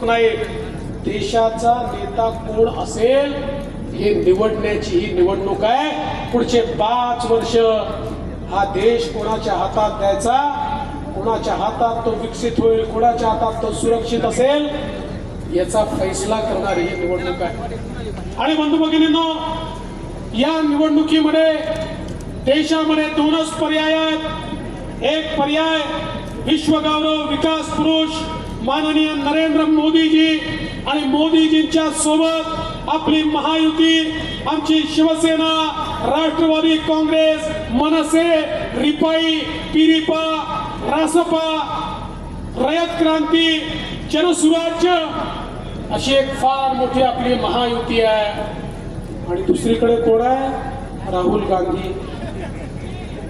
प्रमुख नाही. देशाचा नेता कोण असेल हे निवडण्याची ही निवडणूक आहे. पुढचे पाच वर्ष हा देश कोणाच्या हातात द्यायचा? कोणाच्या हातात तो विकसित होईल? कोणाच्या हातात तो सुरक्षित असेल? याचा फैसला करणारी ही निवडणूक आहे. आणि बंधू भगिनींनो या निवडणुकीमध्ये देशामध्ये दोनच पर्याय आहेत. एक पर्याय विश्वगौरव विकास पुरुष माननीय नरेंद्र मोदीजी आणि मोदीजींच्या सोबत आपली महायुती आमची शिवसेना राष्ट्रवादी काँग्रेस मनसे रिपाई पिरिपा रासपा रयत क्रांती जनसुराज्य अशी एक फार मोठी आपली महायुती आहे. आणि दुसरीकडे कोण आहे? राहुल गांधी.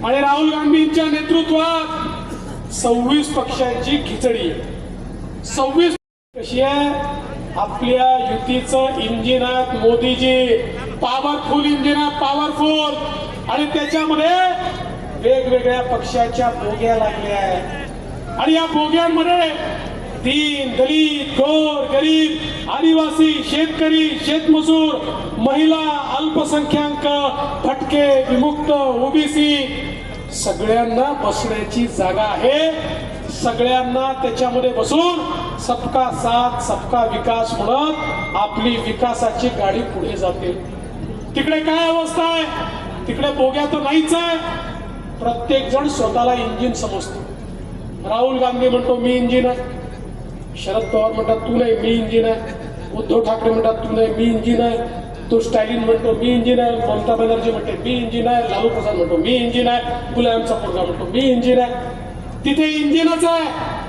आणि राहुल गांधींच्या नेतृत्वात सव्वीस पक्षांची खिचडी सव्वीस कशी आहे? आपल्या युतीचं इंजिन आहे मोदीजी पॉवरफुल इंजिन आहे पॉवरफुल आणि त्याच्यामध्ये वेगवेगळ्या पक्षाच्या बोग्या लागल्या आहेत. आणि या बोग्यांमध्ये दीन दलित गोर गरीब आदिवासी शेतकरी शेतमजूर महिला अल्पसंख्याक फटके विमुक्त ओबीसी सगळ्यांना बसण्याची जागा आहे. सगळ्यांना त्याच्यामध्ये बसून सबका साथ सबका विकास म्हणत आपली विकासाची गाडी पुढे जाते. तिकडे काय अवस्था आहे? तिकडे बोग्या तर नाहीच आहे. प्रत्येक जण स्वतःला इंजिन समजतो. राहुल गांधी म्हणतो मी इंजिन आहे. शरद पवार म्हणतात तू नाही मी इंजिन आहे. उद्धव ठाकरे म्हणतात तू नाही मी इंजिन आहे. तो स्टॅलिन म्हणतो मी इंजिन आहे. ममता बॅनर्जी म्हणते मी इंजिन आहे. लालू प्रसाद म्हणतो मी इंजिन आहे. मुलायमचा पोरगा म्हणतो मी इंजिन आहे. तिथे इंजिनच आहे.